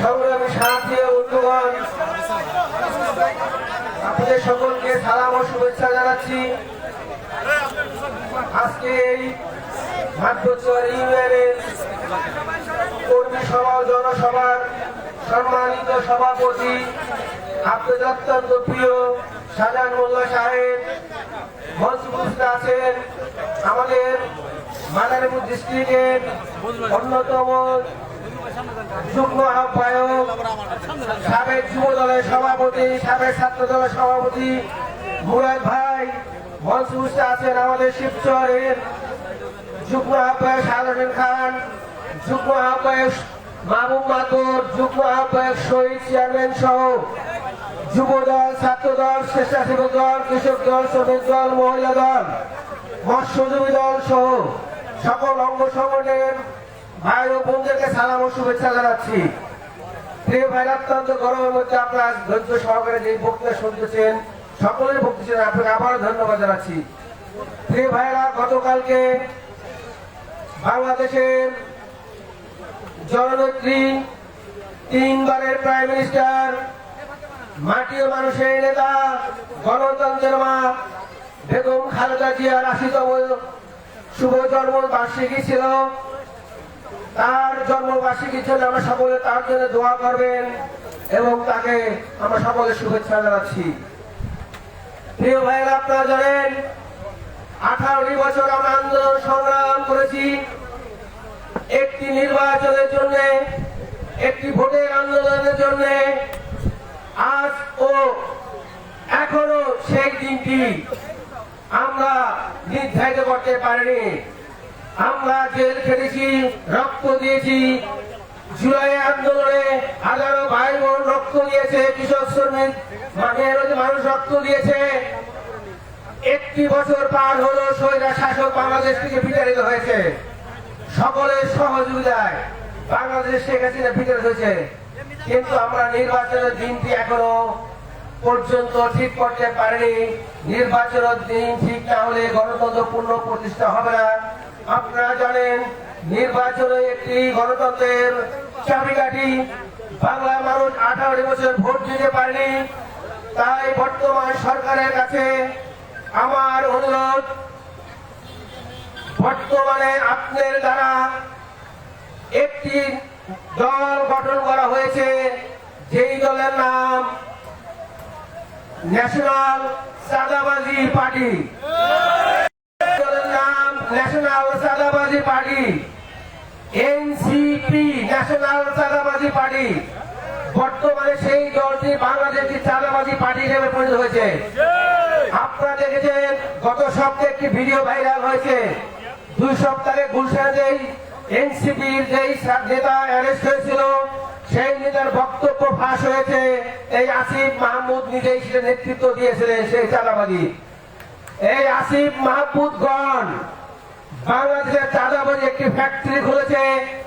সংগ্রামী সাথী বন্ধুগণ আপনাদের সকলকে সালাম ও শুভেচ্ছা জানাচ্ছি। আজকে এই ভাগ্যচর ইউনিয়নের কর্মী সভা জনসভার সম্মানিত সভাপতি আপনাদের অত্যন্ত প্রিয় সাজান মোল্লা সাহেব মঞ্চপুষ্ট আছেন আমাদের মাদারীপুর ডিস্ট্রিক্টের অন্যতম যুগ্ম আহ্বায়ক, সাবেক যুব দলের সভাপতি, সাবেক ছাত্র দলের সভাপতি মুরাদ ভাই মঞ্চপুষ্ট আছেন আমাদের শিবচরের যুগ্ম আহ্বায়ক সাধারণ খান, যুগ্ম আহ্বায়ক মাহবুব মাতুর, যুগ্ম আহ্বায়ক শহীদ চেয়ারম্যান সহ যুব দল ছাত্র দল স্বেচ্ছাসেবক দল, কৃষক দল, শ্রমিক দল, মহিলা দল, মৎস্যজীবী দল সহ সকল অঙ্গ সংগঠনের ভাই ও বোনদেরকে সালাম ও শুভেচ্ছা জানাচ্ছি। প্রিয় ভাইরা, অত্যন্ত গরমের মধ্যে আপনার ধৈর্য সহকারে যে বক্তৃতা শুনতেছেন, সকলের বক্তৃতা আপনাকে আবারও ধন্যবাদ জানাচ্ছি। প্রিয় ভাইরা, গতকালকে বাংলাদেশের জননেত্রী, তিনবারের প্রাইম মিনিস্টার, মাটি ও মানুষের নেতা, গণতন্ত্রের মা, বেগম খালেদা জিয়ার আশিতম শুভ জন্ম বার্ষিকী ছিল। তার জন্মবার্ষিকীর জন্য আমরা সকলে তার জন্য দোয়া করবেন এবং তাকে আমরা সকলে শুভেচ্ছা জানাচ্ছি। প্রিয় ভাইয়েরা, আপনারা জানেন, আঠারোটি বছর আমরা আন্দোলন সংগ্রাম করেছি। একটি নির্বাচনের জন্য, একটি ভোটের আন্দোলনের জন্য। আজ ও এখনও সেই দিনটি আমরা নির্ধারিত করতে পারিনি। আমরা জেল খেটেছি, রক্ত দিয়েছি। জুলাই আন্দোলনে হাজারো ভাই বোন রক্ত দিয়েছে কৃষক শ্রমিক মানুষ রক্ত দিয়েছে। একটি বছর পার হলো সৈরা শাসক বাংলাদেশ থেকে বিতাড়িত হয়েছে। সকলের সহযোগিতায় বাংলাদেশ শেখ হাসিনা হয়েছে। কিন্তু আমরা নির্বাচনের দিনটি এখনও পর্যন্ত ঠিক করতে পারিনি। নির্বাচনের দিন ঠিক না হলে গণতন্ত্র পূর্ণ প্রতিষ্ঠা হবে না। আপনারা জানেন, নির্বাচন একটি গণতন্ত্রের চাবিকাঠি। বাংলা মানুষ আঠারো বছর ভোট দিতে পারেনি। তাই বর্তমান সরকারের কাছে আমার অনুরোধ, বর্তমানে আপনার দ্বারা একটি দল গঠন করা হয়েছে, যেই দলের নাম national Sadabaji party. National Sadabaji party বর্তমানে সেই দলটি বাংলাদেশি চাঁদাবাজি পার্টি হিসেবে পরিণত হয়েছে। আপনারা দেখেছেন গত সপ্তাহে একটি ভিডিও ভাইরাল হয়েছে। দুই সপ্তাহে গুলশানে যেই এনসিপির যেই নেতা অ্যারেস্ট হয়েছিল সেই নেতার বক্তব্য ফাঁস হয়েছে। এই আসিফ মাহমুদ নিজেই সেটা নেতৃত্ব দিয়েছিলেন সেই চাঁদাবাজি। এই আসিফ মাহমুদগণ বাংলাদেশের চাঁদাবাজি একটি ফ্যাক্টরি খুলেছে।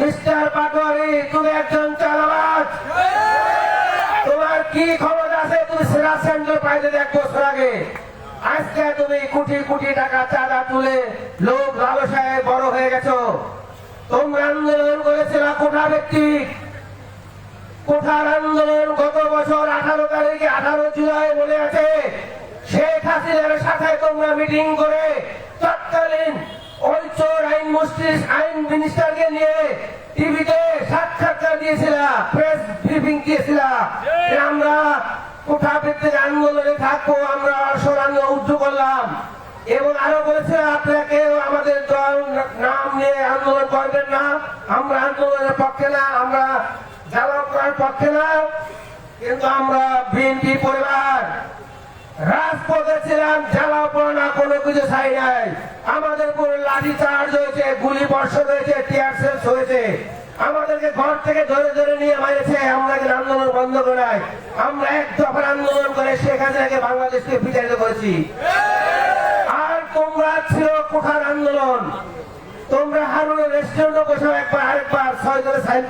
মিস্টার পাটোয়ারি তুমি একজন চালাবাজ। তোমার কি ক্ষমতা আছে? তুমি সিরাজ সেন্টার পাইতে এক বছর আগে। আজকে তুমি কোটি কোটি টাকা চাঁদা তুলে লোক লালসায় বড় হয়ে গেছো। তোমরা আন্দোলন করেছিল কোঠা ব্যক্তি কোঠার আন্দোলন গত বছর আঠারো তারিখে, আঠারো জুলাই বলে আছে। শেখ হাসিনার সাথে তোমরা মিটিং করে তৎকালীন ওই চোর আইন মুস্টিস আইন মিনিস্টারকে নিয়ে টিভিতে সাক্ষাৎকার দিয়েছিলাম প্রেস ব্রিফিং দিয়েছিলাম আমরা কোঠা ভিত্তিক আন্দোলনে থাকব আমরা সরানো উদ্ধ করলাম। এবং আরও বলেছে আপনারা কেউ আমাদের দল নাম নিয়ে আন্দোলন করবেন না। আমরা আন্দোলনের পক্ষে না আমরা জ্বালাও করার পক্ষে না। কিন্তু আমরা বিএনপি পরিবার রাজপথে ছিলাম জ্বালাও পড়ো কোনো কিছু চাই নাই। আমাদের উপর লাঠি চার্জ হয়েছে, গুলি বর্ষণ হয়েছে টিয়ার সেলস হয়েছে। আমাদেরকে ঘর থেকে ধরে ধরে নিয়ে মারেছে, আমরা আন্দোলন বন্ধ করে নাই আমরা এক দফার আন্দোলন করে শেখ হাসিনাকে বাংলাদেশ থেকে বিতাড়িত করেছি। আর তোমরা ছিল কোঠার আন্দোলন। তোমরা বসে একবার ছয় সাইন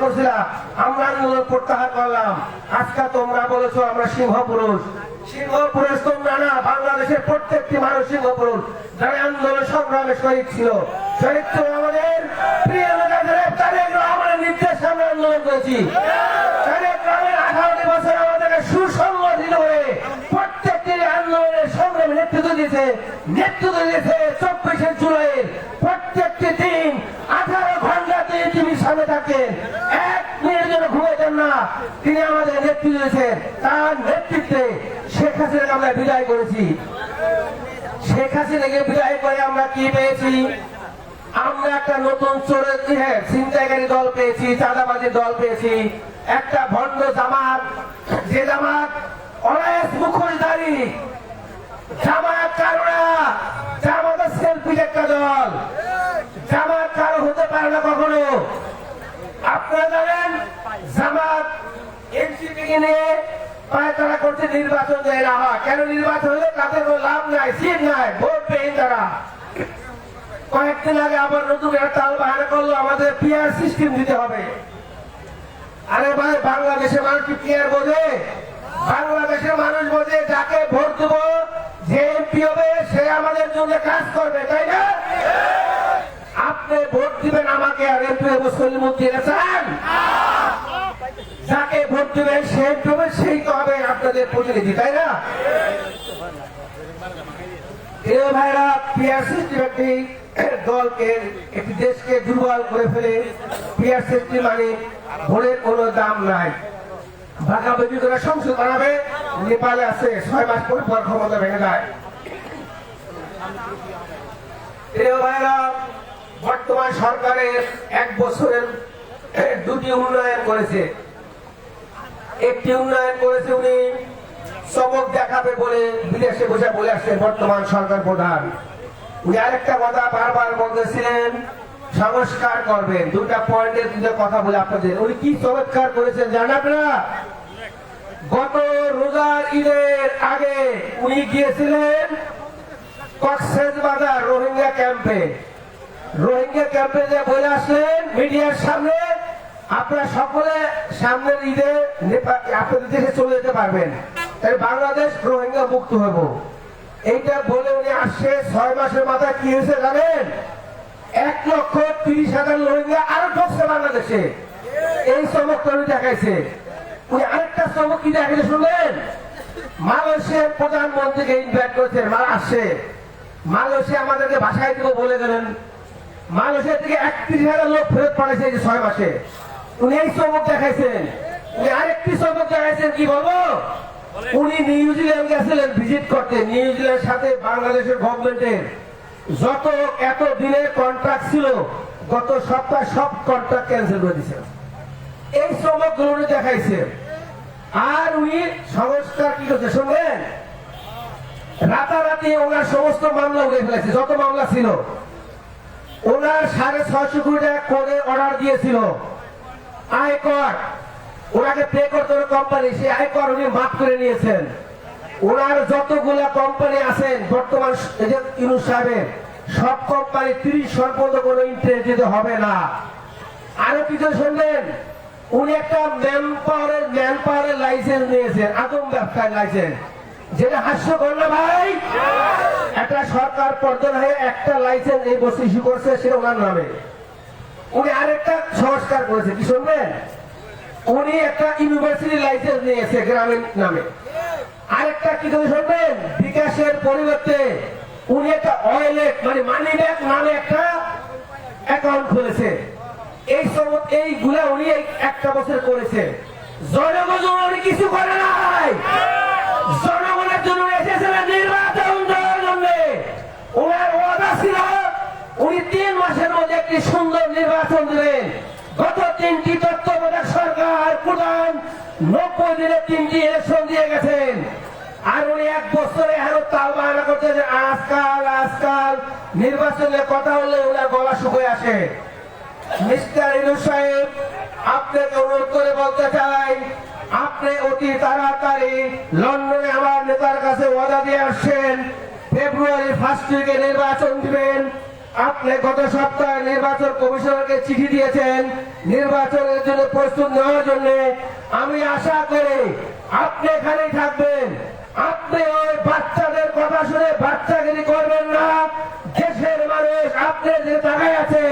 আমরা আন্দোলন প্রত্যাহার করলাম। আজকে তোমরা বলেছ আমরা সিংহ পুরুষ তোমরা না, বাংলাদেশের প্রত্যেকটি মানুষ যারা আন্দোলন সংগ্রামে শহীদ ছিল। শহীদ আমাদের প্রিয় আমরা আন্দোলন করেছি। আঠারোটি বছর আমাদেরকে সুসংগঠিত হয়ে প্রত্যেকটি আন্দোলনের সংগ্রামে নেতৃত্ব দিয়েছে। নেতৃত্ব দিয়েছে চব্বিশে জুলাই। প্রত্যেকটি দিন আঠারো ঘন্টাতে তিনি থাকেন এক মিনিট জন্য ঘুমাইতেন না। তিনি আমাদের নেতৃত্ব দিয়েছেন। তার নেতৃত্বে শেখ হাসিনাকে আমরা বিদায় করেছি। শেখ হাসিনাকে বিদায় করে আমরা কি পেয়েছি? আমরা একটা নতুন চোরের হ্যাঁ ছিনতাইকারী দল পেয়েছি চাঁদাবাজি দল পেয়েছি। একটা ভণ্ড জামাত, যে জামাত অনায়াস মুখোশধারী জামাত কারোরা জামাত সেলফির একটা দল জামাত কারও হতে পারে না কখনো আপনারা জানেন জামাত কে নিয়ে করছে নির্বাচন দেয় না হয়। কেন নির্বাচন হলে তাদের কোনো লাভ নাই, সিট নাই, ভোট পেয়ে তারা। কয়েকদিন আগে আবার নতুন একটা তাল বাহানা করল, আমাদের পিয়ার সিস্টেম দিতে হবে। আরে ভাই, বাংলাদেশের মানুষ কি পিয়ার বোঝে? বাংলাদেশের মানুষ বোঝে, যাকে ভোট দেব, যে এমপি হবে, সে আমাদের জন্য কাজ করবে, তাই না? আপনি ভোট দিবেন আমাকে আর এমপি মুসলিম উদ্দিনে চান যাকে ভোট দিবেন সে হবে সেই তো হবে আপনাদের প্রতিনিধি, তাই না? ভাইরা পিয়ার সিস্টেম একটি দলকে একটি দেশকে দুর্বল করে ফেলে পিয়ার সিস্টেম মানে কোনো দাম নাই। ঢাকা বিদ্যুৎরা সংসদ বানাবে, নেপালে আছে, ছয় মাস পরে পর ক্ষমতা ভেঙে যায়। ভাইরা, বর্তমান সরকারের এক বছরের দুটি উন্নয়ন করেছে। একটি উন্নয়ন করেছে উনি। চমক দেখাবে বলে বিদেশে বসে বলে আসছেন বর্তমান সরকার প্রধান। উনি আরেকটা কথা বারবার বলতেছিলেন, সংস্কার করবেন। দুটা পয়েন্টের দুটো কথা বলে আপনাদের। উনি কি চমৎকার করেছেন জানেন আপনারা? গত রোজার ঈদের আগে উনি গিয়েছিলেন কক্সেস বাজার রোহিঙ্গা ক্যাম্পে। রোহিঙ্গা ক্যাম্পে যে বলে আসলেন মিডিয়ার সামনে। আপনারা সকলে সামনের ঈদে আপনাদের দেশে চলে যেতে পারবেন। তাই বাংলাদেশ রোহিঙ্গা মুক্ত হব। এইটা বলে উনি আসছে, ছয় মাসের মাথায় কি হয়েছে জানেন? এক লক্ষ তিরিশ হাজার রোহিঙ্গা আরও ঢুকছে বাংলাদেশে। এই চমকটা উনি দেখাইছে। উনি আরেকটা চমক কি দেখাইছে শুনলেন? মালয়েশিয়ার প্রধানমন্ত্রীকে ইনভাইট করেছেন, মা আসছে। মালয়েশিয়া আমাদেরকে ভাষায় দিব বলে গেলেন মালয়েশিয়া থেকে একত্রিশ হাজার লোক ফেরত পাঠাইছে এই ছয় মাসে। উনি এই চমক দেখাইছেন। উনি আরেকটি চমক দেখাইছেন, কি বলব? উনি নিউজিল্যান্ড গেছিলেন ভিজিট করতে নিউজিল্যান্ড সাথে বাংলাদেশের গভর্নমেন্টের। যত, এত দিনের কন্ট্রাক্ট ছিল, গত সপ্তাহ সব কন্ট্রাক্ট ক্যান্সেল করে দিয়েছে এই চমকগুলো দেখাইছে আর উনি সংস্কার কি করছে শুনবেন রাতারাতি ওনার সমস্ত মামলা উঠে ফেলেছে, যত মামলা ছিল। ওনার সাড়ে ছয়শো কোটি টাকা করে অর্ডার দিয়েছিল। আয়কর। ওনাকে পে করতে হবে কোম্পানি সেই আয়কর উনি মাফ করে নিয়েছেন। ওনার যতগুলা কোম্পানি আছেন বর্তমান ইউনুস সাহেবের সব কোম্পানি তিরিশ পর্যন্ত কোনো ইন্টারেস্ট দিতে হবে না। আরও কিছু শুনলেন? উনি একটা ম্যান পাওয়ারের ম্যান পাওয়ারের লাইসেন্স নিয়েছেন আদম ব্যবসায় লাইসেন্স যেটা হাস্যকর না ভাই? একটা সরকার পর্যন্ত হয়ে একটা লাইসেন্স এই বছর ইস্যু করছে সেটা ওনার নামে। উনি আরেকটা সংস্কার করেছে, কি শুনবেন? উনি একটা ইউনিভার্সিটি লাইসেন্স নিয়েছে গ্রামীণ নামে। আরেকটা কি করে শুনবেন? বিকাশের পরিবর্তে উনি একটা অয়েলেট মানে মানি ব্যাগ নামে একটা অ্যাকাউন্ট খুলেছে। এই সব, এইগুলা উনি একটা বছর করেছে। জনগণ উনি কিছু করে নাই। জনগণের জন্য এসেছিলেন নির্বাচন জন্য। ওনার ওয়াদা ছিল, উনি তিন মাসের মধ্যে একটি নির্বাচন দেবেন গত তিনটি তত্ত্বাবধায়ক সরকার প্রধান নব্বই দিনে তিনটি ইলেকশন দিয়ে গেছেন। আর উনি এক বছরে আরও তাল বাহানা করতে যে আজকাল আজকাল নির্বাচনের কথা হলে ওনার গলা শুকিয়ে আসে। মিস্টার ইনু সাহেব, আপনাকে অনুরোধ করে বলতে চাই, আপনি অতি তাড়াতাড়ি লন্ডনে আমার নেতার কাছে ওয়াদা দিয়ে আসছেন। ফেব্রুয়ারি ফার্স্ট উইকে নির্বাচন দিবেন। আপনি গত সপ্তাহে নির্বাচন কমিশনারকে চিঠি দিয়েছেন। নির্বাচনের জন্য প্রস্তুত নেওয়ার জন্য। আমি আশা করি আপনি এখানেই থাকবেন। আপনি ওই বাচ্চাদের কথা শুনে বাচ্চাগিরি করবেন না। দেশের মানুষ আপনার যে তাকাই আছে,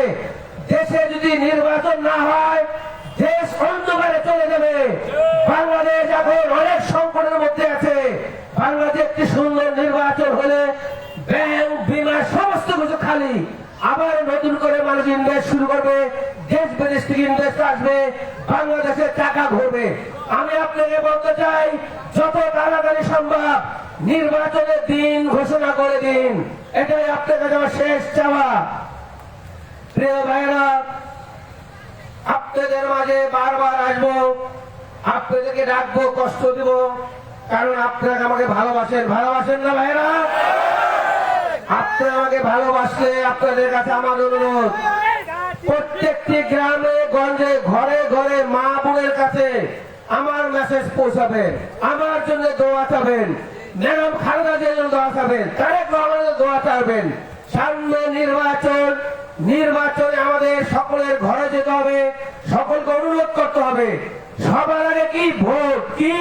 দেশে যদি নির্বাচন না হয়, দেশ অন্ধকারে চলে যাবে। বাংলাদেশ এখন অনেক সংকটের মধ্যে আছে। বাংলাদেশ একটি সুন্দর নির্বাচন হলে বিমা, সমস্ত কিছু খালি। আবার নতুন করে মানুষ ইনভেস্ট শুরু করবে, দেশ বিদেশ থেকে ইনভেস্ট আসবে, বাংলাদেশের টাকা ঘুরবে। আমি আপনাকে বলতে চাই, যত তাড়াতাড়ি সম্ভব নির্বাচনের দিন ঘোষণা করে দিন। এটাই আপনার কাছে আমার শেষ চাওয়া। প্রিয় ভাইরা আপনাদের মাঝে বারবার আসব, আপনাদেরকে ডাকবো, কষ্ট দিব, কারণ আপনারা আমাকে ভালোবাসেন। ভালোবাসেন না ভাইরা আপনারা আমাকে ভালোবাসলে আপনাদের কাছে আমার অনুরোধ। প্রত্যেকটি গ্রামে, গঞ্জে, ঘরে ঘরে মা বোনের কাছে আমার মেসেজ পৌঁছাবেন। আমার জন্য দোয়া চাবেন। ম্যাডাম খালেদা জন্য দোয়া চাবেন। তারেক রহমানের দোয়া চাবেন। সামনে নির্বাচন, নির্বাচনে আমাদের সকলের ঘরে যেতে হবে, সকলকে অনুরোধ করতে হবে। সবার আগে কি? ভোট, কি?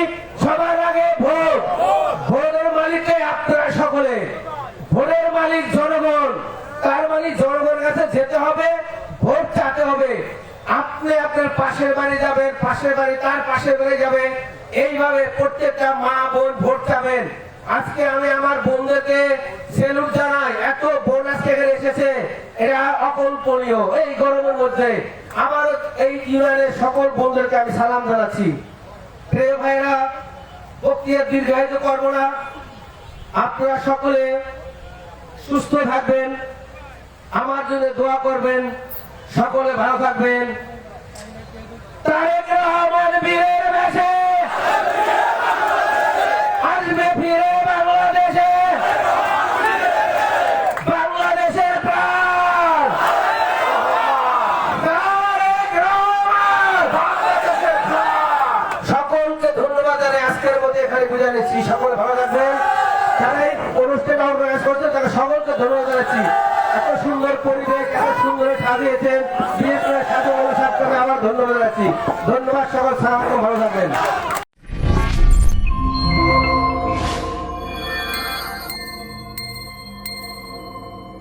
সবার আগে ভোট। ভোটের মালিককে আপনারা সকলে। ভোটের মালিক জনগণ, তার মালিক জনগণের কাছে যেতে হবে, ভোট চাতে হবে। আপনি আপনার পাশের বাড়ি যাবেন, পাশের বাড়ি তার পাশের বাড়ি যাবেন। এইভাবে প্রত্যেকটা মা বোন ভোট চাবেন। আজকে আমি আমার বন্ধুকে সেলুট জানাই, এত বোন আজকে এসেছে এরা অকল্পনীয় এই গরমের মধ্যে। আমার এই ইউনিয়নের সকল বোনদেরকে আমি সালাম জানাচ্ছি। প্রিয় ভাইরা বক্তৃতা দীর্ঘায়িত করব না। আপনারা সকলে সুস্থ থাকবেন, আমার জন্য দোয়া করবেন, সকলে ভালো থাকবেন। তারেক রহমান বীরের বেশে, আসবে ফিরে বাংলাদেশে। বাংলাদেশের তারেক সকলকে ধন্যবাদ জানাই, আজকের মধ্যে এখানে বুঝে নিচ্ছি। সকলে ভালো থাকবেন যারা এই অনুষ্ঠান অর্গানাইজ করছেন তাকে সকলকে ধন্যবাদ জানাচ্ছি। এত সুন্দর পরিবেশ, এত সুন্দর সাজিয়েছেন। বিশেষ করে সাধু সাহেবকে আবার ধন্যবাদ জানাচ্ছি। ধন্যবাদ সকল সারা ভালো থাকবেন।